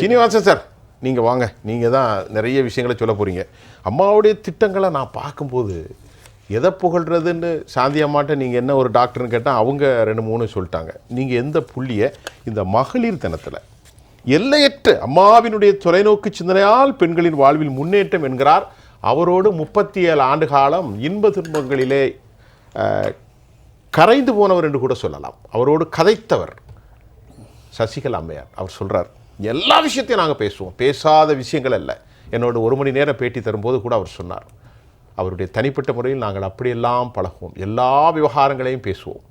Srinivasan sir நீங்கள் வாங்க. நீங்கள் தான் நிறைய விஷயங்களை சொல்ல போகிறீங்க அம்மாவுடைய திட்டங்களை நான் பார்க்கும்போது எதை புகழ்றதுன்னு சாந்தி அம்மாட்ட நீங்கள் என்ன ஒரு டாக்டர்னு கேட்டால் அவங்க ரெண்டு மூணு சொல்லிட்டாங்க. நீங்கள் எந்த புள்ளியை இந்த மகளிர் தினத்தில் எல்லையற்ற அம்மாவினுடைய தொலைநோக்கு சிந்தனையால் பெண்களின் வாழ்வில் முன்னேற்றம் என்கிறார். அவரோடு முப்பத்தி ஏழு ஆண்டு காலம் இன்ப துன்பங்களிலே கரைந்து போனவர் என்று கூட சொல்லலாம். அவரோடு கதைத்தவர் சசிகலா அம்மையார். அவர் சொல்றார் எல்லா விஷயத்தையும் நாங்கள் பேசுவோம். பேசாத விஷயங்கள் அல்ல. என்னோட ஒரு மணி நேரம் பேட்டி தரும்போது கூட அவர் சொன்னார். அவருடைய தனிப்பட்ட முறையில் நாங்கள் அப்படியெல்லாம் பழகுவோம். எல்லா விவகாரங்களையும் பேசுவோம்.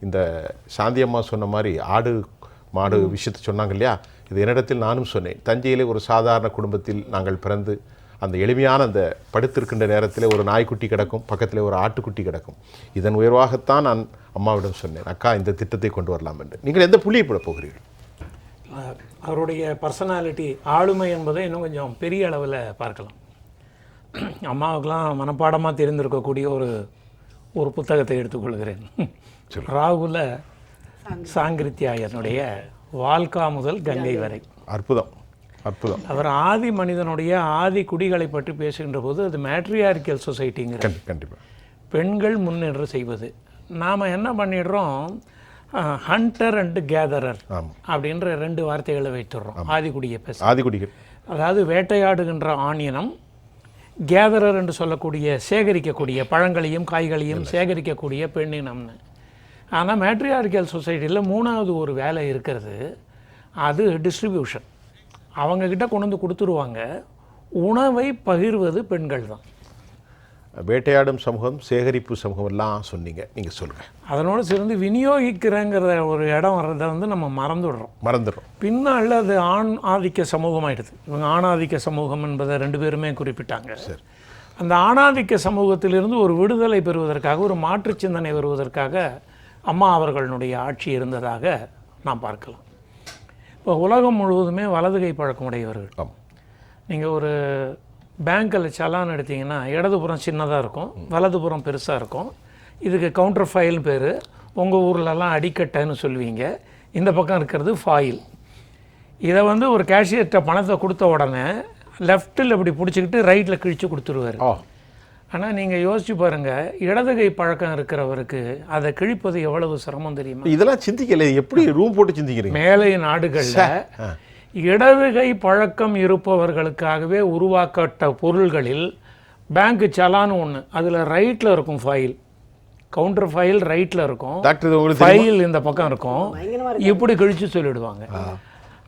இந்த சாந்தி அம்மா சொன்ன மாதிரி ஆடு மாடு விஷயத்தை சொன்னாங்க இல்லையா? இது என்னிடத்தில் நானும் சொன்னேன். தஞ்சையிலே ஒரு சாதாரண குடும்பத்தில் நாங்கள் பிறந்து அந்த எளிமையான அந்த படுத்திருக்கின்ற நேரத்தில் ஒரு நாய்க்குட்டி கிடக்கும் பக்கத்தில் ஒரு ஆட்டுக்குட்டி கிடக்கும். இதன் உயர்வாகத்தான் நான் அம்மாவிடம் சொன்னேன். அக்கா இந்த திட்டத்தை கொண்டு வரலாம் என்று. நீங்கள் எந்த புள்ளியை போட போகிறீர்கள்? அவருடைய பர்சனாலிட்டி ஆளுமை என்பதை இன்னும் கொஞ்சம் பெரிய அளவில் பார்க்கலாம். அம்மாவுக்கெல்லாம் மனப்பாடமாக தெரிந்திருக்கக்கூடிய ஒரு ஒரு புத்தகத்தை எடுத்துக்கொள்கிறேன். ராகுல சாங்கிருத்தியாயனுடைய வால்கா முதல் கங்கை வரை. அற்புதம். அற்புதம். அவர் ஆதி மனிதனுடைய ஆதி குடிகளை பற்றி பேசுகின்ற போது அது மேட்ரியார்கியல் சொசைட்டிங்கிற கண்டி கண்டிப்பாக பெண்கள் முன்னின்று செய்வது. நாம் என்ன பண்ணிடுறோம்? ஹண்டர் அண்ட் கேதரர் அப்படின்ற ரெண்டு வார்த்தைகளை வைத்துடுறோம் ஆதிக்குடியை பேச ஆதிக்குடிகள் அதாவது வேட்டையாடுகின்ற ஆணினம் கேதரர் என்று சொல்லக்கூடிய சேகரிக்கக்கூடிய பழங்களையும் காய்களையும் சேகரிக்கக்கூடிய பெண்ணினம்னு. ஆனால் மேட்ரியார்கியல் சொசைட்டியில் மூணாவது ஒரு வேலை இருக்கிறது அது டிஸ்ட்ரிபியூஷன் அவங்கக்கிட்ட கொண்டு வந்து கொடுத்துருவாங்க உணவை பகிர்வது பெண்கள் தான் வேட்டையாடும் சமூகம் சேகரிப்பு சமூகம் எல்லாம் சொன்னீங்க. நீங்கள் சொல்லுங்கள் அதனோடு சேர்ந்து விநியோகிக்கிறங்கிற ஒரு இடம் வர்றதை வந்து நம்ம மறந்துடுறோம். மறந்துடுறோம். பின்னால் அது ஆண் ஆதிக்க சமூகமாயிடுது. இவங்க ஆணாதிக்க சமூகம் என்பதை ரெண்டு பேருமே குறிப்பிட்டாங்க. சரி. அந்த ஆணாதிக்க சமூகத்திலிருந்து ஒரு விடுதலை பெறுவதற்காக ஒரு மாற்றுச் சிந்தனை வருவதற்காக அம்மா அவர்களுடைய ஆட்சி இருந்ததாக நாம் பார்க்கலாம். இப்போ உலகம் முழுவதுமே வலதுகை பழக்கமுடையவர்கள் நீங்கள் ஒரு பேங்க்கில் சலான் எடுத்தீங்கன்னா இடதுபுறம் சின்னதாக இருக்கும் வலதுபுறம் பெருசாக இருக்கும். இதுக்கு கவுண்டர் ஃபைல் பேர். உங்கள் ஊர்லலாம் அடிக்கட்டைன்னு சொல்லுவீங்க. இந்த பக்கம் இருக்கிறது ஃபாயில் இதை வந்து ஒரு கேஷியர்கிட்ட பணத்தை கொடுத்த உடனே லெஃப்ட்டில் இப்படி பிடிச்சிக்கிட்டு ரைட்டில் கிழிச்சு கொடுத்துருவாரு. ஆனால் நீங்கள் யோசிச்சு பாருங்கள் இடதுகை பழக்கம் இருக்கிறவருக்கு அதை கிழிப்பது எவ்வளவு சிரமம் தெரியுமா? இதெல்லாம் சிந்திக்கல எப்படி ரூம் போட்டு சிந்திக்கிறீங்க? மேலை நாடுகளில் இடதுகை பழக்கம் இருப்பவர்களுக்காகவே உருவாக்கப்பட்ட பொருள்களில் பேங்க் சலான் ஒன்று அதில் ரைட்டில் இருக்கும் ஃபைல் கவுண்டர் ஃபைல் ரைட்டில் இருக்கும்? ஃபைல் இந்த பக்கம் இருக்கும். இப்படி கழிச்சு சொல்லிடுவாங்க.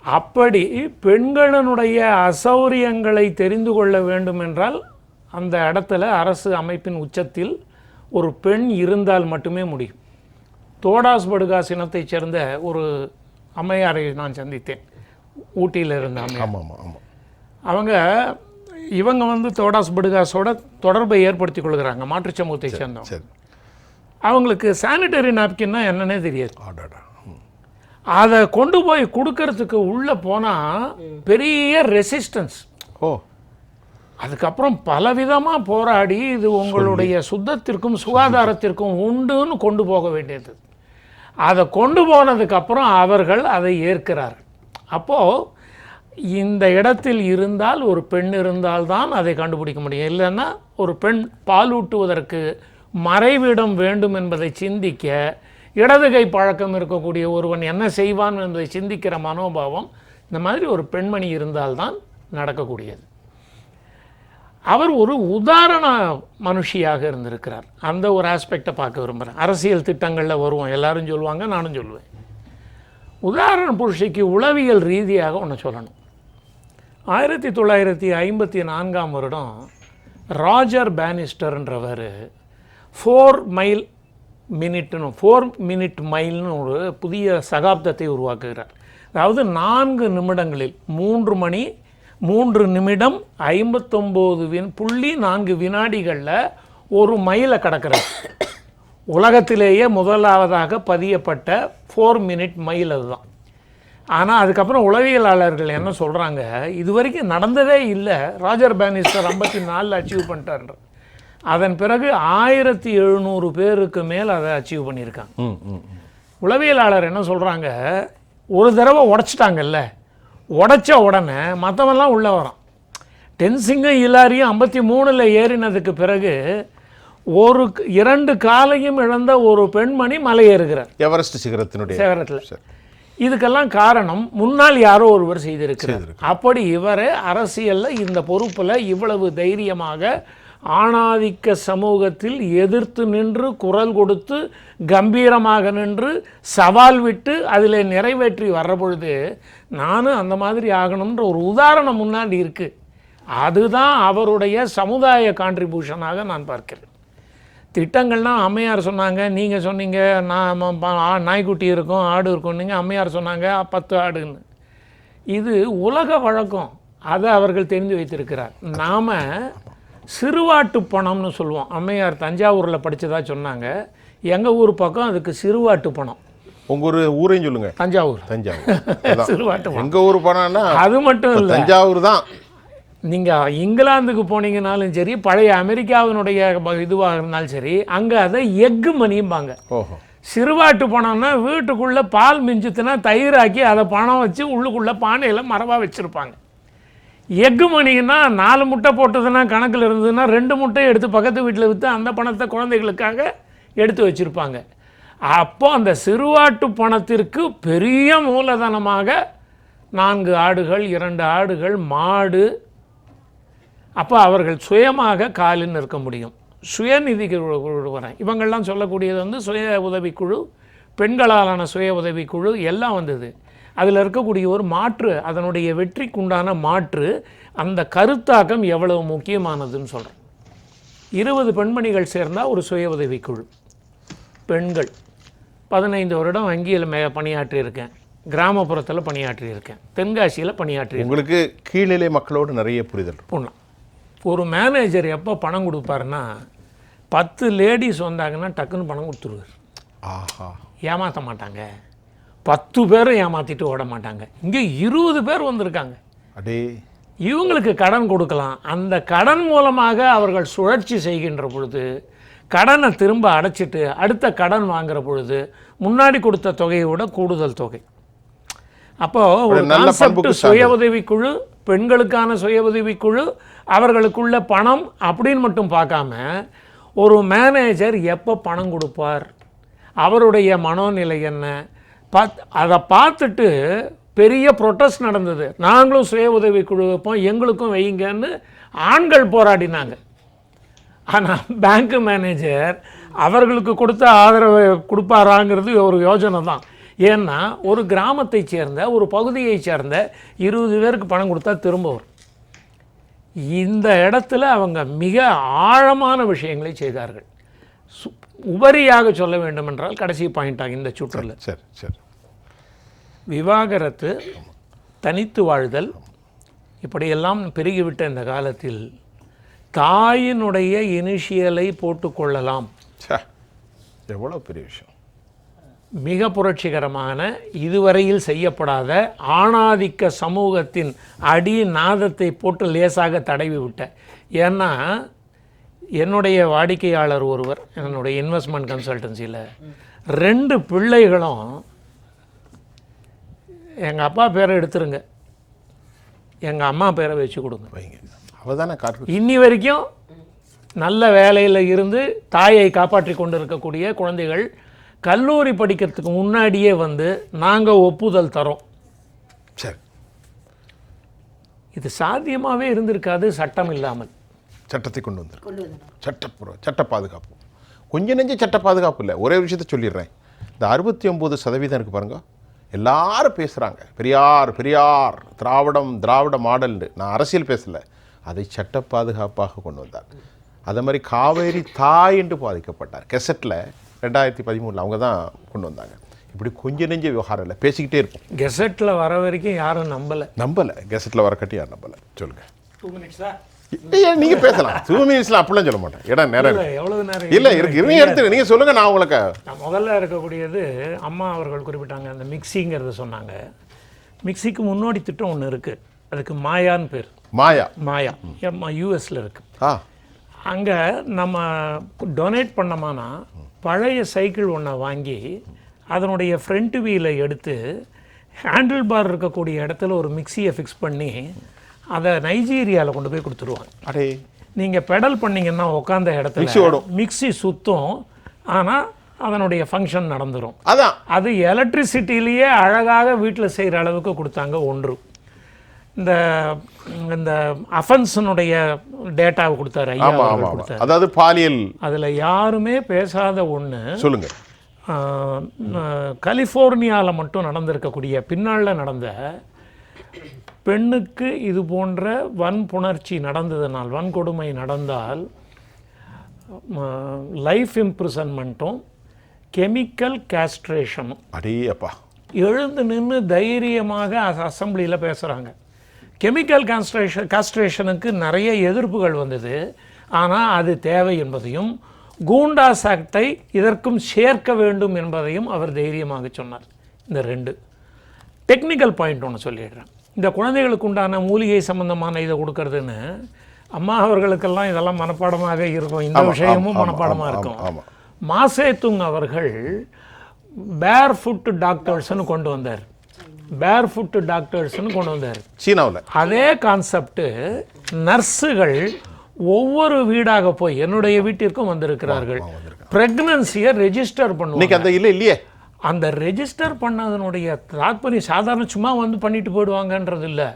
அப்படி பெண்களினுடைய அசௌரியங்களை தெரிந்து கொள்ள வேண்டும் என்றால் அந்த இடத்துல அரசு அமைப்பின் உச்சத்தில் ஒரு பெண் இருந்தால் மட்டுமே முடியும். தோடாஸ் படுகாஸ் இனத்தைச் சேர்ந்த ஒரு அம்மையாரை நான் சந்தித்தேன். ஊட்டியில் இருந்த அம்மையார் ஆமாம் ஆமாம் ஆமாம். அவங்க இவங்க வந்து தோடாஸ் படுகாஸோட தொடர்பை ஏற்படுத்திக் கொள்கிறாங்க மாற்றுச் சமூகத்தை சேர்ந்தவங்க. சரி. அவங்களுக்கு சானிட்டரி நாப்கின்னா என்னன்னே தெரியாது. அதை கொண்டு போய் கொடுக்கறதுக்கு உள்ளே போனால் பெரிய ரெசிஸ்டன்ஸ் ஓ. அதுக்கப்புறம் பலவிதமாக போராடி இது உங்களுடைய சுத்தத்திற்கும் சுகாதாரத்திற்கும் உண்டுன்னு கொண்டு போக வேண்டியது. அதை கொண்டு போனதுக்கப்புறம் அவர்கள் அதை ஏற்கிறார்கள். அப்போது இந்த இடத்தில் இருந்தால் ஒரு பெண் இருந்தால்தான் அதை கண்டுபிடிக்க முடியும். இல்லைன்னா ஒரு பெண் பாலூட்டுவதற்கு மறைவிடம் வேண்டும் என்பதை சிந்திக்க இடதுகை பழக்கம் இருக்கக்கூடிய ஒருவன் என்ன செய்வான் என்பதை சிந்திக்கிற மனோபாவம் இந்த மாதிரி ஒரு பெண்மணி இருந்தால்தான் நடக்கக்கூடியது. அவர் ஒரு உதாரண மனுஷியாக இருந்திருக்கிறார். அந்த ஒரு ஆஸ்பெக்டை பார்க்க விரும்புகிறேன் அரசியல் திட்டங்களில் வருவோம். எல்லாரும் சொல்லுவாங்க நானும் சொல்லுவேன். உதாரண புருஷிக்கு உளவியல் ரீதியாக ஒன்று சொல்லணும். ஆயிரத்தி தொள்ளாயிரத்தி ஐம்பத்தி நான்காம் வருடம் ராஜர் பேனிஸ்டர்ன்றவர் ஃபோர் மைல் மினிட்னு ஃபோர் மினிட் மைல்னு ஒரு புதிய சகாப்தத்தை உருவாக்குகிறார். அதாவது நான்கு நிமிடங்களில் மூன்று மணி மூன்று நிமிடம் ஐம்பத்தொம்போது வின் புள்ளி நான்கு வினாடிகளில் ஒரு மைலை கடக்கிறார். உலகத்திலேயே முதலாவதாக பதியப்பட்ட ஃபோர் மினிட் மைல் அதுதான். ஆனால் அதுக்கப்புறம் உளவியலாளர்கள் என்ன சொல்கிறாங்க இது வரைக்கும் நடந்ததே இல்லை. ராஜர் பேனிஸ்டர் ஐம்பத்தி நாலில் அச்சீவ் பண்ணிட்டார் அதன் பிறகு ஆயிரத்தி எழுநூறு பேருக்கு மேல் அதை அச்சீவ் பண்ணியிருக்காங்க. உளவியலாளர் என்ன சொல்கிறாங்க ஒரு தடவை உடைச்சிட்டாங்கல்ல. உடைச்ச உடனே மற்றவன்லாம் உள்ளே வரான். டென்சிங்கும் இலாரியும் ஐம்பத்தி மூணில் ஏறினதுக்கு பிறகு ஒரு இரண்டு காலையும் இழந்த ஒரு பெண்மணி மலையேறுகிறார். எவரெஸ்ட் சிகரத்தினுடைய சேவரத்தில் சரி. இதுக்கெல்லாம் காரணம் முன்னால் யாரோ ஒருவர் செய்திருக்கிறார். அப்படி இவரே அரசியல்ல இந்த பொறுப்புல இவ்வளவு தைரியமாக ஆணாதிக்க சமூகத்தில் எதிர்த்து நின்று குரல் கொடுத்து கம்பீரமாக நின்று சவால் விட்டு அதில் நிறைவேற்றி வர்ற பொழுது நானும் அந்த மாதிரி ஆகணும்ன்ற ஒரு உதாரணம் முன்னாடி இருக்கு. அதுதான் அவருடைய சமுதாய கான்ட்ரிபியூஷனாக நான் பார்க்கிறேன். திட்டங்கள்னா அம்மையார் சொன்னாங்க. நீங்கள் சொன்னீங்க நான் நாய்க்குட்டி இருக்கும் ஆடு இருக்கும்னீங்க அம்மையார் சொன்னாங்க பத்து ஆடுன்னு. இது உலக வழக்கம். அதை அவர்கள் தெரிந்து வைத்திருக்கிறார். நாம் சிறுவாட்டு பணம்னு சொல்லுவோம். அம்மையார் தஞ்சாவூரில் படிச்சதா சொன்னாங்க. எங்கள் ஊர் பக்கம் அதுக்கு சிறுவாட்டு பணம். உங்க ஒரு ஊரையும் சொல்லுங்க. தஞ்சாவூர். தஞ்சாவூர். சிறுவாட்டு எங்க ஊர் போனான்னா அது மட்டும் இல்லை. தஞ்சாவூர் தான். நீங்கள் இங்கிலாந்துக்கு போனீங்கனாலும் சரி பழைய அமெரிக்காவினுடைய இதுவாக இருந்தாலும் சரி அங்கே அதை எக்கு மணியும்பாங்க ஓஹோ. சிறுவாட்டு பணம்னா வீட்டுக்குள்ளே பால் மிஞ்சுத்துனா தயிராக்கி அதை பணம் வச்சு உள்ளுக்குள்ளே பானையில் மரபாக வச்சுருப்பாங்க. எக்கு மணின்னா நாலு முட்டை போட்டதுன்னா கணக்கில் இருந்ததுன்னா ரெண்டு முட்டை எடுத்து பக்கத்து வீட்டில் விற்று அந்த பணத்தை குழந்தைகளுக்காக எடுத்து வச்சுருப்பாங்க. அப்போ அந்த சிறுவாட்டு பணத்திற்கு பெரிய மூலதனமாக நான்கு ஆடுகள் இரண்டு ஆடுகள் மாடு அப்போ அவர்கள் சுயமாக காலில் நிற்க முடியும். சுயநிதி குழு வரேன் இவங்கெல்லாம் சொல்லக்கூடியது வந்து சுய உதவிக்குழு பெண்களாலான சுய உதவிக்குழு எல்லாம் வந்தது. அதில் இருக்கக்கூடிய ஒரு மாற்று அதனுடைய வெற்றிக்குண்டான மாற்று அந்த கருத்தாக்கம் எவ்வளவு முக்கியமானதுன்னு சொல்கிறேன் இருபது பெண்மணிகள் சேர்ந்தால் ஒரு சுய உதவிக்குழு. பெண்கள். பதினைந்து வருடம் வங்கியில் மே பணியாற்றியிருக்கேன். கிராமப்புறத்தில் பணியாற்றியிருக்கேன். தென்காசியில் பணியாற்றியிருக்கேன். உங்களுக்கு கீழ்நிலை மக்களோடு நிறைய புரிதல் இருக்கும். ஒரு மேனேஜர் எப்போ பணம் கொடுப்பாருன்னா பத்து லேடிஸ் வந்தாங்கன்னா டக்குன்னு பணம் கொடுத்துருவார். ஆஹா. ஏமாற்ற மாட்டாங்க. பத்து பேரும் ஏமாற்றிட்டு ஓட மாட்டாங்க. இங்கே இருபது பேர் வந்திருக்காங்க. அடே. இவங்களுக்கு கடன் கொடுக்கலாம். அந்த கடன் மூலமாக அவர்கள் சுழற்சி செய்கின்ற பொழுது கடனை திரும்ப அடைச்சிட்டு அடுத்த கடன் வாங்குற பொழுது முன்னாடி கொடுத்த தொகையை விட கூடுதல் தொகை. அப்போ ஒரு கான்செப்ட் சுய உதவிக்குழு பெண்களுக்கான சுய உதவிக்குழு அவர்களுக்குள்ள பணம் அப்படின்னு மட்டும் பார்க்காம ஒரு மேனேஜர் எப்போ பணம் கொடுப்பார்? அவருடைய மனோநிலை என்ன? பாத் அதை பார்த்துட்டு பெரிய ப்ரொட்டஸ்ட் நடந்தது. நாங்களும் சுய உதவிக்குழு வைப்போம் எங்களுக்கும் வைங்கன்னு ஆண்கள் போராடினாங்க. ஆனால் பேங்க் மேனேஜர் அவர்களுக்கு கொடுத்த ஆதரவை கொடுப்பாராங்கிறது ஒரு யோஜனை தான் ஏன்னா ஒரு கிராமத்தை சேர்ந்த ஒரு பகுதியை சேர்ந்த இருபது பேருக்கு பணம் கொடுத்தா திரும்ப வரும் இந்த இடத்துல அவங்க மிக ஆழமான விஷயங்களை செய்தார்கள். சு- உபரியாக சொல்ல வேண்டுமென்றால் கடைசி பாயிண்டாக இந்த சுற்றில் சரி சரி விவாகரத்து தனித்து வாழ்தல் இப்படியெல்லாம் பெருகிவிட்ட இந்த காலத்தில் தாயினுடைய இனிஷியலை போட்டுக்கொள்ளலாம் எவ்வளோ பெரிய விஷயம். மிக புரட்சிகரமான இதுவரையில் செய்யப்படாத ஆணாதிக்க சமூகத்தின் அடி நாதத்தை போட்டு லேசாக தடவி விட்ட. ஏன்னா என்னுடைய வாடிக்கையாளர் ஒருவர் என்னுடைய இன்வெஸ்ட்மெண்ட் கன்சல்டன்சியில் ரெண்டு பிள்ளைகளும் எங்கள் அப்பா பேரை எடுத்துருங்க. எங்கள் அம்மா பேரை வச்சு கொடுங்க. வைங்க. அவ தானே காட்டு. இன்னி வரைக்கும் நல்ல வேலையில் இருந்து தாயை காப்பாற்றி கொண்டு இருக்கக்கூடிய குழந்தைகள் கல்லூரி படிக்கிறதுக்கு முன்னாடியே வந்து நாங்கள் ஒப்புதல் தரோம். சரி. இது சாத்தியமாகவே இருந்திருக்காது சட்டம் இல்லாமல். சட்டத்தை கொண்டு வந்திருக்கு. சட்டப்புற சட்ட பாதுகாப்பு. கொஞ்சம் நெஞ்ச சட்ட பாதுகாப்பு இல்லை ஒரே விஷயத்த சொல்லிடுறேன். இந்த அறுபத்தி ஒம்பது சதவீதம் இருக்குது பாருங்க எல்லாரும் பேசுகிறாங்க பெரியார் பெரியார் திராவிடம் திராவிட மாடல்னு. நான் அரசியல் பேசலை அதை சட்ட பாதுகாப்பாக கொண்டு வந்தார். அதே மாதிரி காவேரி தாய் என்று பாதிக்கப்பட்டார். கெசட்டில் ரெண்டாயிரத்தி பதிமூணில் அவங்க தான் கொண்டு வந்தாங்க. இப்படி கொஞ்சம் நெஞ்ச விவகாரம் இல்லை. பேசிக்கிட்டே இருப்போம். கெசட்டில் வர வரைக்கும் யாரும் நம்பலை. நம்பலை. கெசட்டில் வர கட்டி யார் நம்பலை சொல்லுங்கள் டூ மினிட்ஸா நீங்கள் பேசலாம். டூ மினிட்ஸில் அப்படிலாம் சொல்ல மாட்டேன். இடம் நேரம் இருக்கு. எவ்வளவு நேரம் இல்ல இருக்கு? இருங்க எடுத்து நீங்க சொல்லுங்க நான் உங்களுக்கு நான் முதல்ல இருக்கக்கூடியது அம்மா அவர்கள் குறிப்பிட்டாங்க. அந்த மிக்சிங்கிறத சொன்னாங்க. மிக்சிக்கு முன்னோடி திட்டம் ஒன்று இருக்குது அதுக்கு மாயான்னு பேர். மாயா. மாயா. எம்மா யூஎஸில் இருக்குது ஆ. அங்கே நம்ம டொனேட் பண்ணோம்னா பழைய சைக்கிள் ஒன்றை வாங்கி அதனுடைய ஃப்ரண்ட் வீலை எடுத்து ஹேண்டில் பார் இருக்கக்கூடிய இடத்துல ஒரு மிக்சியை ஃபிக்ஸ் பண்ணி அதை நைஜீரியாவில் கொண்டு போய் கொடுத்துருவாங்க. அடே. நீங்கள் பெடல் பண்ணீங்கன்னா உட்காந்த இடத்துல. மிக்ஸி சுத்தும் ஆனால் அதனுடைய ஃபங்க்ஷன் நடந்துரும். அதான். அது எலக்ட்ரிசிட்டிலேயே அழகாக வீட்டில் செய்கிற அளவுக்கு கொடுத்தாங்க ஒன்று. இந்த இந்த அஃபென்ஸனுடைய டேட்டாவை கொடுத்தாரு ஐயா கொடுத்தாரு. அதாவது பாலியல். அதில் யாருமே பேசாத ஒன்று சொல்லுங்க. கலிஃபோர்னியாவில் மட்டும் நடந்திருக்கக்கூடிய பின்னாளில் நடந்த பெண்ணுக்கு இது போன்ற வன்புணர்ச்சி நடந்ததனால் வன்கொடுமை நடந்தால் லைஃப் இம்ப்ரிசன்மெண்ட்டும் கெமிக்கல் கேஸ்ட்ரேஷனும் அடே அப்பா எழுந்து நின்று தைரியமாக அசம்பிளியில் பேசுகிறாங்க கெமிக்கல் கான்ஸ்ட்ரேஷன் காஸ்ட்ரேஷனுக்கு நிறைய எதிர்ப்புகள் வந்தது. ஆனால் அது தேவை என்பதையும் கூண்டாஸ் ஆக்டை இதற்கும் சேர்க்க வேண்டும் என்பதையும் அவர் தைரியமாக சொன்னார். இந்த ரெண்டு. டெக்னிக்கல் பாயிண்ட் ஒன்று சொல்லிடுறேன். இந்த குழந்தைகளுக்கு உண்டான மூலிகை சம்பந்தமான இதை கொடுக்கறதுன்னு அம்மா அவர்களுக்கெல்லாம் இதெல்லாம் மனப்பாடமாக இருக்கும். இந்த விஷயமும் மனப்பாடமாக இருக்கும். மாசேத்துங் அவர்கள் பேர் ஃபுட் டாக்டர்ஸ்னு கொண்டு வந்தார். பேர் ஃபுட் டாக்டர்ஸ்னு கொண்டு வந்தார். சீனாவுல. அதே கான்செப்ட் நர்ஸுகள் ஒவ்வொரு வீடாக போய் என்னுடைய வீட்டிற்கும் வந்திருக்கிறார்கள். பிரெக்னன்சியை ரெஜிஸ்டர் இன்னைக்கு அந்த இல்ல இல்லையே? அந்த ரெஜிஸ்டர் பண்ணதனுடைய தாத்பரியம் சாதாரண சும்மா வந்து பண்ணிட்டு போயிடுவாங்கன்றது இல்லை.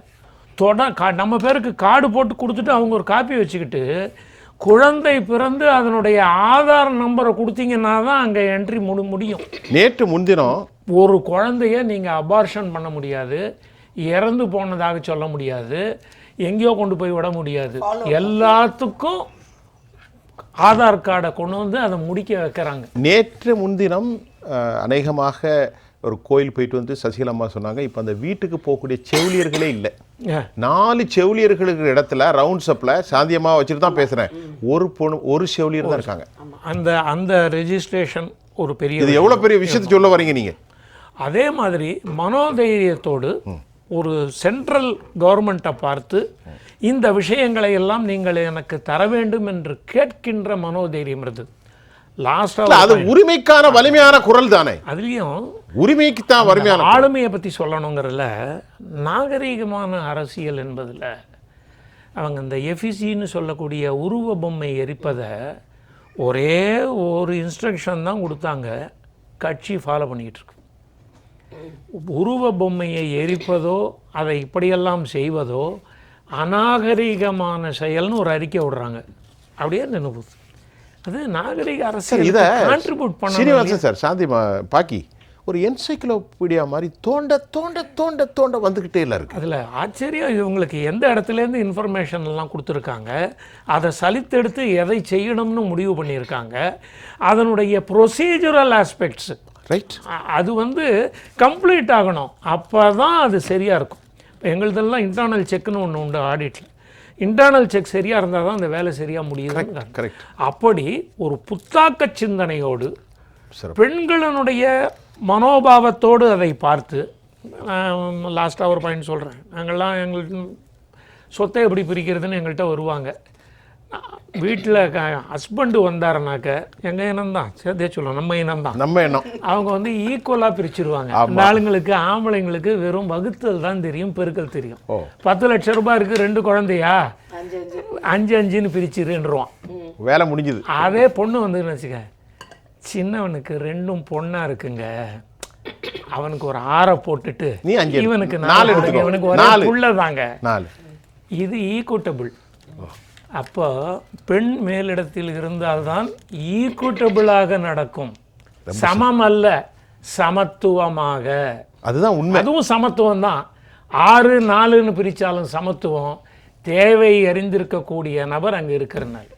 தொட கா நம்ம பேருக்கு கார்டு போட்டு கொடுத்துட்டு அவங்க ஒரு காப்பி வச்சுக்கிட்டு குழந்தை பிறந்து அதனுடைய ஆதார் நம்பரை கொடுத்தீங்கன்னா தான் அங்கே என்ட்ரி முடி முடியும். நேற்று முன்தினம் ஒரு குழந்தைய நீங்கள் அபார்ஷன் பண்ண முடியாது. இறந்து போனதாக சொல்ல முடியாது. எங்கேயோ கொண்டு போய் விட முடியாது. எல்லாத்துக்கும் ஆதார் கார்டை கொண்டு வந்து அதை முடிக்க வைக்கிறாங்க. நேற்று முன்தினம் அநேகமாக ஒரு கோயில் போயிட்டு வந்து சசிகலாம்மா சொன்னாங்க இப்போ அந்த வீட்டுக்கு போகக்கூடிய செவிலியர்களே இல்லை. நாலு செவிலியர்களுக்கு இடத்துல ரவுண்ட் சப்ல சாந்தியமா வச்சுட்டு தான் பேசுறேன். ஒரு பொண்ணு ஒரு செவிலியர் தான் இருக்காங்க. அந்த அந்த ரெஜிஸ்ட்ரேஷன் ஒரு பெரிய இது எவ்வளவு பெரிய விஷயத்தை சொல்ல வரீங்க நீங்க? அதே மாதிரி மனோதைரியத்தோடு ஒரு சென்ட்ரல் கவர்மெண்ட்டை பார்த்து இந்த விஷயங்களை எல்லாம் நீங்கள் எனக்கு தர வேண்டும் என்று கேட்கின்ற மனோதைரியம் இருந்தது. இல்ல, லாஸ்ட்டாக அது உரிமைக்கான வலிமையான குரல் தானே. அதுலேயும் உரிமைக்கு தான் வலிமையான ஆளுமையை பற்றி சொல்லணுங்கிறதுல நாகரீகமான அரசியல் என்பதில் அவங்க இந்த எஃபிசின்னு சொல்லக்கூடிய உருவ பொம்மை எரிப்பதை ஒரே ஒரு இன்ஸ்ட்ரக்ஷன் தான் கொடுத்தாங்க. கட்சி ஃபாலோ பண்ணிக்கிட்டு இருக்கு. உருவ பொம்மையை எரிப்பதோ அதை இப்படியெல்லாம் செய்வதோ அநாகரிகமான செயல்னு ஒரு அறிக்கை விடுறாங்க. அப்படியே போகுது அது நாகரிக அரசியல் இத கான்ட்ரிபியூட் பண்ண சீனிவாசன் சார் சாந்தி பாக்கி ஒரு என்சைக்ளோபீடியா மாதிரி தோண்ட தோண்ட தோண்ட தோண்ட வந்துகிட்டே இல்ல இருக்கு. அதில் ஆச்சரியம் இவங்களுக்கு எந்த இடத்துலேருந்து இன்ஃபர்மேஷன் எல்லாம் கொடுத்துருக்காங்க அதை சலித்தெடுத்து எதை செய்யணும்னு முடிவு பண்ணியிருக்காங்க அதனுடைய ப்ரொசீஜரல் ஆஸ்பெக்ட்ஸ் ரைட் அது வந்து கம்ப்ளீட் ஆகணும். அப்போ தான் அது சரியாக இருக்கும். இப்போ எங்களுதெல்லாம் இன்டர்னல் செக்னு ஒன்று உண்டு ஆடிட்டில் இன்டர்னல் செக் சரியாக இருந்தால் தான் அந்த வேலை சரியாக முடியுது கரெக்ட் அப்படி ஒரு புத்தாக்க சிந்தனையோடு பெண்களினுடைய மனோபாவத்தோடு அதை பார்த்து லாஸ்ட்டாக ஒரு பாயிண்ட் சொல்கிறேன் நாங்கள்லாம் எங்களுக்கு சொத்தை எப்படி பிரிக்கிறதுன்னு எங்கள்கிட்ட வருவாங்க. வீட்டில் ஹஸ்பண்டு வந்தாருனாக்க எங்கள் இனம்தான்? சேர்த்தே சொல்லுவோம் நம்ம இனம்தான். நம்ம எண்ணம் அவங்க வந்து ஈக்குவலாக பிரிச்சிருவாங்க. அந்த ஆளுங்களுக்கு ஆம்பளைங்களுக்கு வெறும் வகுத்தல் தான் தெரியும் பெருக்கல் தெரியும். பத்து லட்ச ரூபாய் இருக்கு ரெண்டு குழந்தையா? அஞ்சு அஞ்சு. அஞ்சு அஞ்சுன்னு பிரிச்சிருன்றுவான். வேலை முடிஞ்சது. அதே பொண்ணு வந்துன்னு வச்சுக்க சின்னவனுக்கு ரெண்டும் பொண்ணா இருக்குங்க. அவனுக்கு ஒரு ஆறை போட்டுட்டு. இவனுக்கு நாலு. இவனுக்கு ஒரே நாலு. புள்ளதாங்க நாலு. இது ஈக்குட்டபிள் அப்போ பெண் மேலிடத்தில் இருந்தால்தான் ஈக்குட்டபிளாக நடக்கும். சமம் அல்ல சமத்துவமாக. அதுதான் உண்மை. அதுவும் சமத்துவம் தான் ஆறு நாலுன்னு பிரித்தாலும் சமத்துவம். தேவை அறிந்திருக்கக்கூடிய நபர் அங்கே இருக்கிறனால